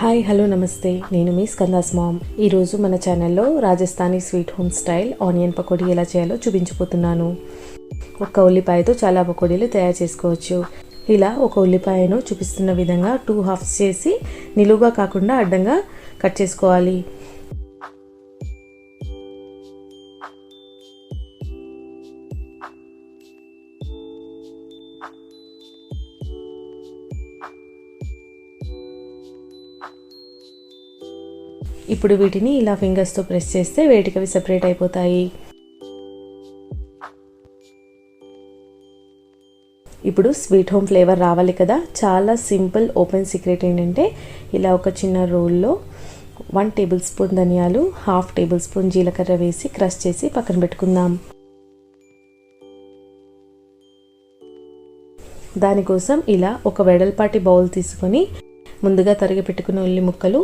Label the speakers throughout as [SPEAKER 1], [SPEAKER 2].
[SPEAKER 1] Hi hello నమస్తే. నేను మీ స్కందాస్ ma'am. ఈరోజు మన ఛానల్లో Rajasthani sweet home style onion pakodi ఎలా చేయాలో చూపించబోతున్నాను. ఒక ఉల్లిపాయతో చాలా పకోడీలు తయారు చేసుకోవచ్చు. ఇలా ఒక ఉల్లిపాయను చూపిస్తున్న విధంగా టూ హాఫ్స్ చేసి నిలువుగా కాకుండా అడ్డంగా కట్ చేసుకోవాలి. ఇప్పుడు వీటిని ఇలా ఫింగర్స్తో ప్రెస్ చేస్తే వేటికవి సెపరేట్ అయిపోతాయి. ఇప్పుడు స్వీట్ హోమ్ ఫ్లేవర్ రావాలి కదా. చాలా సింపుల్ ఓపెన్ సీక్రెట్ ఏంటంటే ఇలా ఒక చిన్న రోల్లో వన్ టేబుల్ స్పూన్ ధనియాలు హాఫ్ టేబుల్ స్పూన్ జీలకర్ర వేసి క్రష్ చేసి పక్కన పెట్టుకుందాం. దానికోసం ఇలా ఒక వెడల్పాటి బౌల్ తీసుకొని ముందుగా తరిగి పెట్టుకున్న ఉల్లి ముక్కలు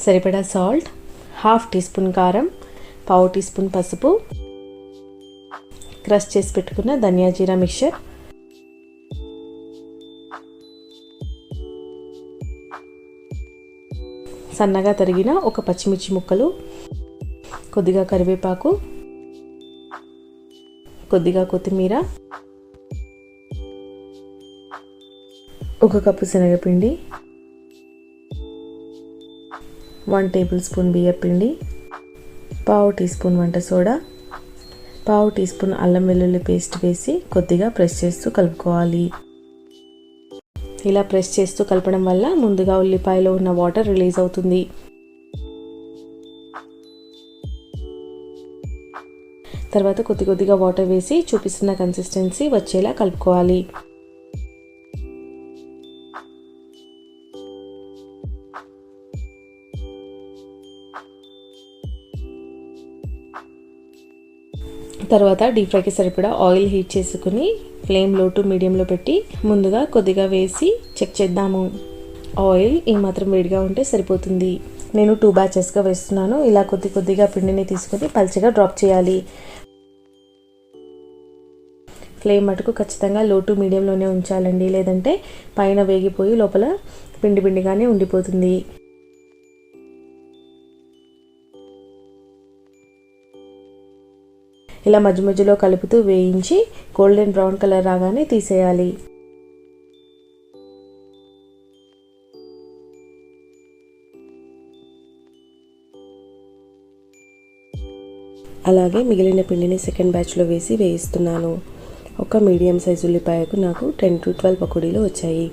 [SPEAKER 1] సరిపడా సాల్ట్ హాఫ్ టీ స్పూన్ కారం పావు టీ స్పూన్ పసుపు. క్రష్ చేసి పెట్టుకున్న ధనియా జీరా మిక్చర్. సన్నగా తరిగిన ఒక పచ్చిమిర్చి ముక్కలు. కొద్దిగా కరివేపాకు. కొద్దిగా కొత్తిమీర. ఒక కప్పు శనగపిండి. వన్ టేబుల్ స్పూన్ బియ్యపిండి పావు టీ స్పూన్ వంట సోడా పావు టీ స్పూన్ అల్లం వెల్లుల్లి పేస్ట్ వేసి కొద్దిగా ప్రెస్ చేస్తూ కలుపుకోవాలి. ఇలా ప్రెస్ చేస్తూ కలపడం వల్ల ముందుగా ఉల్లిపాయలో ఉన్న వాటర్ రిలీజ్ అవుతుంది. తర్వాత కొద్ది కొద్దిగా వాటర్ వేసి చూపిస్తున్న కన్సిస్టెన్సీ వచ్చేలా కలుపుకోవాలి. తర్వాత డీప్ ఫ్రైకి సరిపడా ఆయిల్ హీట్ చేసుకుని ఫ్లేమ్లో టు మీడియంలో పెట్టి ముందుగా కొద్దిగా వేసి చెక్ చేద్దాము. ఆయిల్ ఈ మాత్రం వేడిగా ఉంటే సరిపోతుంది. నేను టూ బ్యాచెస్గా వేస్తున్నాను. ఇలా కొద్ది కొద్దిగా పిండిని తీసుకొని పల్చగా డ్రాప్ చేయాలి. ఫ్లేమ్ మటుకు ఖచ్చితంగా లో టు మీడియంలోనే ఉంచాలండి. లేదంటే పైన వేగిపోయి లోపల పిండి పిండిగానే ఉండిపోతుంది. ఇలా మధ్య మధ్యలో కలుపుతూ వేయించి గోల్డెన్ బ్రౌన్ కలర్ రాగానే తీసేయాలి. అలాగే మిగిలిన పిండిని సెకండ్ బ్యాచ్లో వేసి వేయిస్తున్నాను. ఒక మీడియం సైజు ఉల్లిపాయకు నాకు టెన్ టు ట్వెల్వ్ పకోడీలు వచ్చాయి.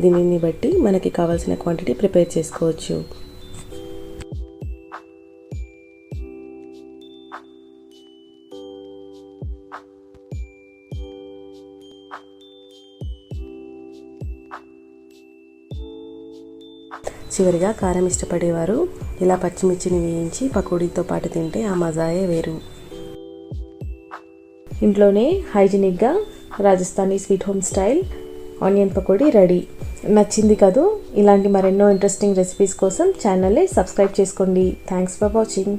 [SPEAKER 1] దీనిని బట్టి మనకి కావాల్సిన క్వాంటిటీ ప్రిపేర్ చేసుకోవచ్చు. చివరిగా కారం ఇష్టపడేవారు. ఇలా పచ్చిమిర్చిని వేయించి పకోడీతో పాటు తింటే ఆ మజాయే వేరు. ఇంట్లోనే హైజీనిక్గా Rajasthani sweet home style onion pakodi ready. నచ్చింది కదూ? ఇలాంటి మరెన్నో ఇంట్రెస్టింగ్ రెసిపీస్ కోసం ఛానల్ని సబ్స్క్రైబ్ చేసుకోండి. Thanks for watching.